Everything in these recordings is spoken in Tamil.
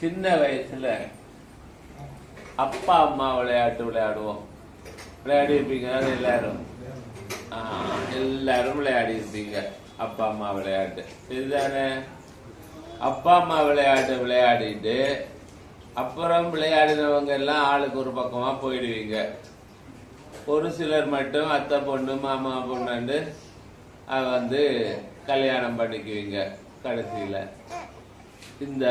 சின்ன வயசுல அப்பா அம்மா விளையாட்டு விளையாடுவோம். விளையாடி இருப்பீங்க எல்லாரும். எல்லாரும் விளையாடி இருப்பீங்க. அப்பா அம்மா விளையாட்டு. இதுதானே? அப்பா அம்மா விளையாட்டு விளையாடிட்டு அப்புறம் விளையாடினவங்க எல்லாம் ஆளுக்கு ஒரு பக்கமா போயிடுவீங்க. ஒரு சிலர் மட்டும் அத்தை பொண்ணு மாமா பொண்ணு வந்து கல்யாணம் பண்ணிக்குவீங்க கடைசியில. இந்த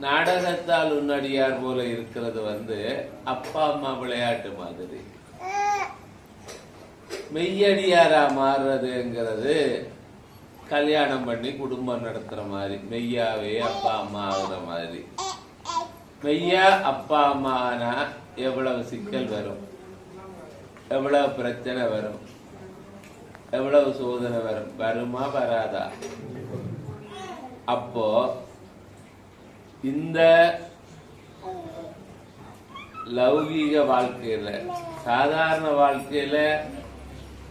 நாடகத்தால் உன்னடியார் போல இருக்கிறது வந்து அப்பா அம்மா விளையாட்டு மாதிரி. மெய்யடியாரா மாறுறதுங்கிறது கல்யாணம் பண்ணி குடும்பம் நடத்துற மாதிரி. மெய்யாவே அப்பா அம்மா ஆகுற மாதிரி. மெய்யா அப்பா அம்மா ஆனா எவ்வளவு சிக்கல் வரும்? எவ்வளவு பிரச்சனை வரும்? எவ்வளவு சோதனை வரும்? வருமா வராதா? அப்போ இந்த லௌகீக வாழ்க்கையில சாதாரண வாழ்க்கையில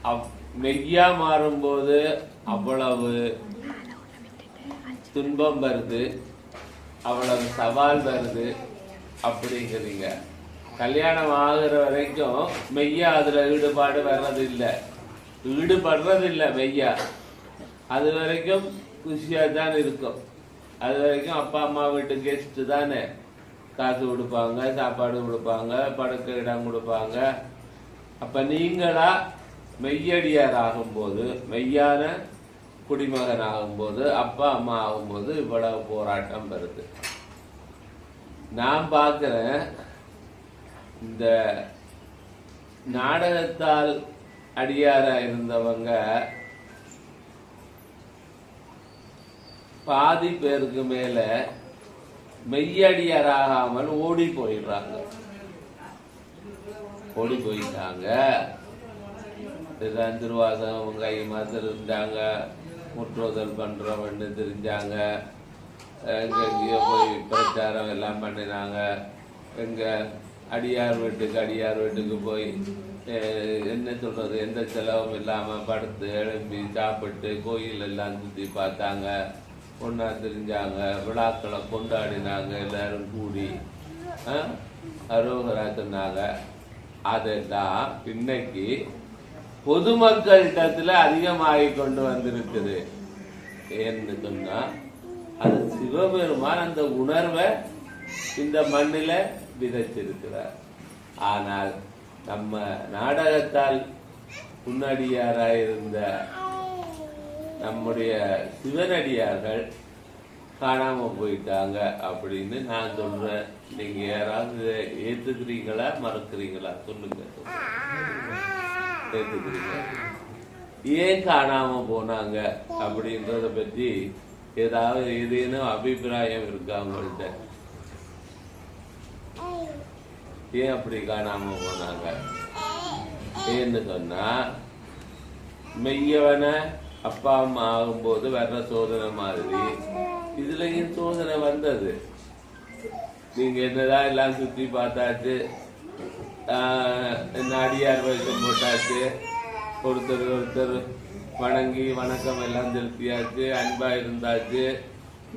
அவ்- மெய்யா மாறும்போது அவ்வளவு துன்பம் வருது அவ்வளவு சவால் வருது அப்படிங்கிறீங்க. கல்யாணம் ஆகுற வரைக்கும் மெய்யா அதுல ஈடுபாடு வர்றது இல்ல ஈடுபடுறது மெய்யா. அது வரைக்கும் குஷியா தான் இருக்கும். அது வரைக்கும் அப்பா அம்மா வீட்டு கெஸ்ட் தானே. காசு கொடுப்பாங்க சாப்பாடு கொடுப்பாங்க படுக்க இடம் கொடுப்பாங்க. அப்ப நீங்களா மெய்யடியார் ஆகும்போது மெய்யான குடிமகன் ஆகும்போது அப்பா அம்மா ஆகும்போது இவ்வளவு போராட்டம் வருது. நான் பார்க்கிறேன் இந்த நாடகத்தால் அடியாராக இருந்தவங்க பாதி பேருக்கு மேல மெய்யடியாராகாமல் ஓடி போயிடுறாங்க. ஓடி போயிட்டாங்க. இதுதான் திருவாசகம். கை மாதிரி இருந்தாங்க முற்றுதல் பண்றோம்னு தெரிஞ்சாங்க. எங்கெங்கேயோ போய் பிரச்சாரம் எல்லாம் பண்ணினாங்க. எங்க அடியார் வீட்டுக்கு அடியார் வீட்டுக்கு போய் என்ன சொல்றது? எந்த செலவும் இல்லாம படுத்து எழும்பி சாப்பிட்டு கோயில் எல்லாம் சுத்தி பார்த்தாங்க. ஒன்றா தெரிஞ்சாங்க விழாக்களை கொண்டாடினாங்க எல்லாரும் கூடி. அஹ், அரோகரா சொன்னாங்க. அதெல்லாம் இன்னைக்கு பொதுமக்கள்கிட்டத்தில் அதிகமாகி கொண்டு வந்திருக்குது. ஏன்னு சொன்னா அது சிவபெருமான் அந்த உணர்வை இந்த மண்ணில விதைச்சிருக்கிறார். ஆனால் நம்ம நாடகத்தால் முன்னாடியாராயிருந்த நம்முடைய சிவனடியார்கள் காணாம போயிட்டாங்க அப்படின்னு நான் சொல்றேன். நீங்க யாராவது இதை ஏத்துக்கிறீங்களா மறக்கிறீங்களா? சொல்லுங்க. ஏன் காணாம போனாங்க அப்படின்றத பத்தி ஏதாவது ஏதேனும் அபிப்பிராயம் இருக்கா உங்கள்கிட்ட ஏன் அப்படி காணாம போனாங்க? ஏன்னு சொன்னா மெய்யவனை அப்பா அம்மா ஆகும்போது வர்ற சோதனை மாதிரி. இதுலயும் சோதனை வந்தது. நீங்க என்னதான் எல்லாம் சுத்தி பார்த்தாச்சு? என்ன அடியார் வயசம் போட்டாச்சு? ஒருத்தர் ஒருத்தர் வணங்கி வணக்கம் எல்லாம் செலுத்தியாச்சு அன்பா இருந்தாச்சு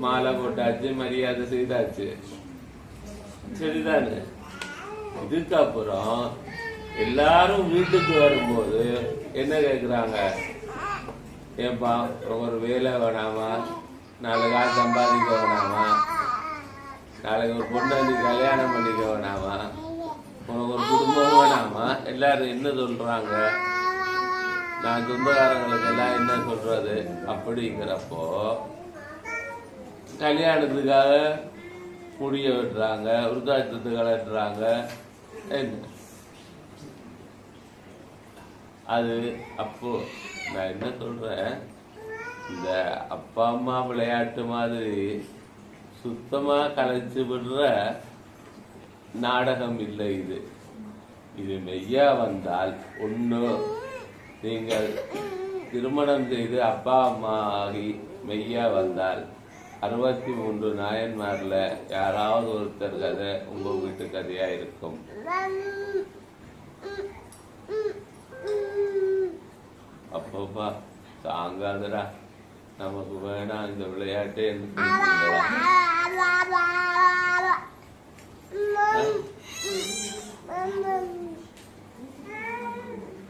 மாலை போட்டாச்சு மரியாதை செய்தாச்சு. சரிதானே? இதுக்கப்புறம் எல்லாரும் வீட்டுக்கு வரும்போது என்ன கேக்குறாங்க? ஏன்பா ஒரு வேலை வேணாமா? நாலு காசு சம்பாதிக்க வேணாமா? நாளைக்கு ஒரு பொண்ணாண்டி கல்யாணம் பண்ணிக்க வேணாமா? உனக்கு ஒரு குடும்பம் வேணாமா? எல்லாரும் என்ன சொல்றாங்க? நான் சொந்தக்காரங்களுக்கு எல்லாம் என்ன சொல்றது? அப்படிங்கிறப்போ கல்யாணத்துக்காக முடிய வெட்டுறாங்க விருத்தாச்சத்து கலட்டுறாங்க. என்ன? அது அப்போ நான் என்ன சொல்றேன்? இந்த அப்பா அம்மா விளையாட்டு மாதிரி சுத்தமா கலைச்சு விடுற நாடகம் இல்லை இது. இது மெய்யா வந்தால் ஒண்ணு நீங்கள் திருமணம் செய்து அப்பா அம்மா ஆகி மெய்யா வந்தால் அறுபத்தி மூன்று நாயன்மார்ல யாராவது ஒருத்தர் கதை உங்க வீட்டு கதையா இருக்கும். அப்பப்பா தாங்காதடா நமக்கு வேணாம் இந்த விளையாட்டே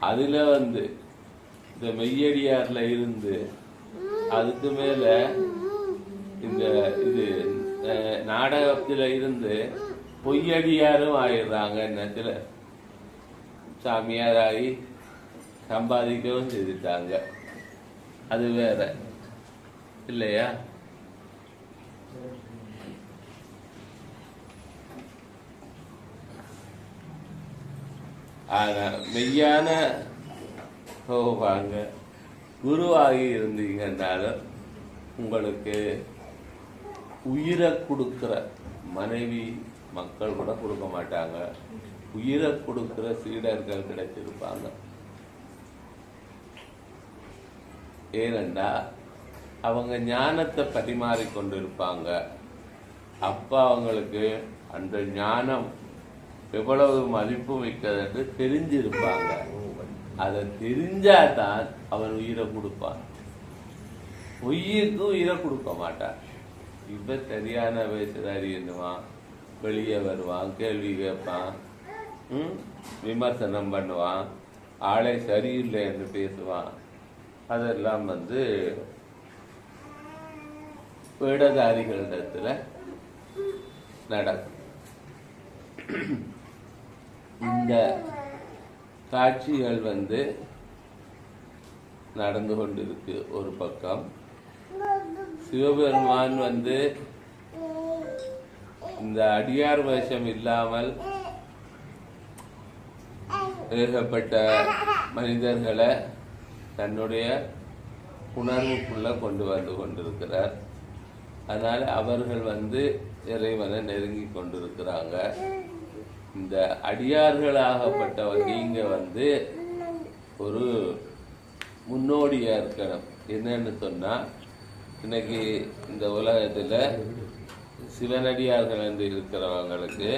அதுல வந்து இந்த மெய்யடியார்ல இருந்து அதுக்கு மேல இந்த இது நாடகத்துல இருந்து பொய்யடியாரும் ஆயிடுறாங்க என்ன சில சாமியார் ஆகி சம்பாதிக்கவும் செய்துட்டாங்க. அது வேற. இல்லையா? ஆனா மெய்யான போவாங்க குருவாகி இருந்தீங்கன்னாலும் உங்களுக்கு உயிரை கொடுக்கிற மனைவி மக்கள் கூட கொடுக்க மாட்டாங்க. உயிரை கொடுக்கிற சீடர்கள் கிடைச்சிருப்பாங்க. ஏனென்றா அவங்க ஞானத்தை பரிமாறி கொண்டிருப்பாங்க அப்ப அவங்களுக்கு அந்த ஞானம் எவ்வளவு மதிப்பு மிக்கது என்று தெரிஞ்சிருப்பாங்க. அதை தெரிஞ்சாதான் அவன் உயிரை கொடுப்பான் உயிருக்கு உயிரை கொடுக்க மாட்டான் இப்ப சரியான வயசுதாரி அறியணுவான் வெளியே வருவான் கேள்வி கேட்பான் விமர்சனம் பண்ணுவான் ஆளே சரியில்லை என்று பேசுவான். அதெல்லாம் வந்து வேடதாரிகளிடத்துல நடக்கும். இந்த காட்சிகள் வந்து நடந்து கொண்டிருக்கு ஒரு பக்கம். சிவபெருமான் வந்து இந்த அடியார் வேஷம் இல்லாமல் ஏகப்பட்ட மனிதர்களை தன்னுடைய உணர்வுக்குள்ளே கொண்டு வந்து கொண்டிருக்கிறார். அதனால் அவர்கள் வந்து இறைவனை நெருங்கி கொண்டிருக்கிறாங்க. இந்த அடியார்களாகப்பட்டவங்க நீங்கள் வந்து ஒரு முன்னோடியாக இருக்கணும். என்னன்னு சொன்னால் இன்னைக்கு இந்த உலகத்தில் சிவனடியார்கள் என்று இருக்கிறவங்களுக்கு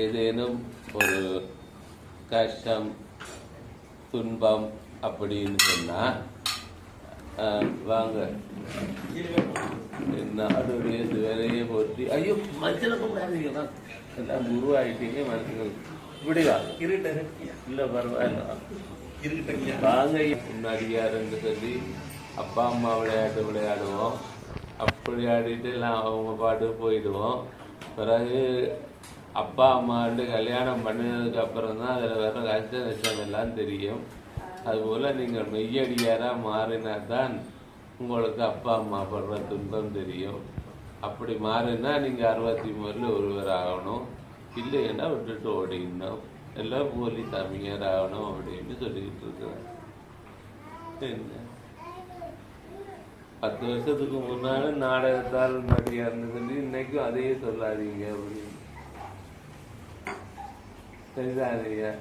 ஏதேனும் ஒரு கஷ்டம் துன்பம் அப்படின்னு சொன்னா ஆஹ், வாங்க. நாடுடைய வேலையை போற்றி. ஐயோ மனுஷனை கூப்பிடாதீங்க. எல்லாம் குருவாயிட்டீங்க மனுஷங்க இப்படி வா இல்ல பரவாயில்ல. வாங்க முன்னாடியாருன்னு சொல்லி அப்பா அம்மா விளையாட்டு விளையாடுவோம். அப்படி விளையாடிட்டு எல்லாம் அவங்க பாட்டு போயிடுவோம். பிறகு அப்பா அம்மாண்டு கல்யாணம் பண்ணதுக்கு அப்புறம் தான் அதில் வர கஷ்ட நஷ்டம் எல்லாம் தெரியும். அதுபோல் நீங்கள் மெய்யடியாராக மாறினா தான் உங்களுக்கு அப்பா அம்மா படுற துன்பம் தெரியும். அப்படி மாறினா நீங்கள் அறுபத்தி மூணில் ஒருவர் ஆகணும். இல்லைன்னா விட்டுட்டு ஓடிக்கணும் எல்லாம் போலி சாமியார் ஆகணும் அப்படின்னு சொல்லிக்கிட்டு இருக்கிறேன் என்ன? பத்து வருஷத்துக்கு முன்னால நாடகத்தால் நடிகா இருந்ததுன்னு இன்னைக்கும் அதையே சொல்லாதீங்க அப்படின்னு. சரிதான் ஐயா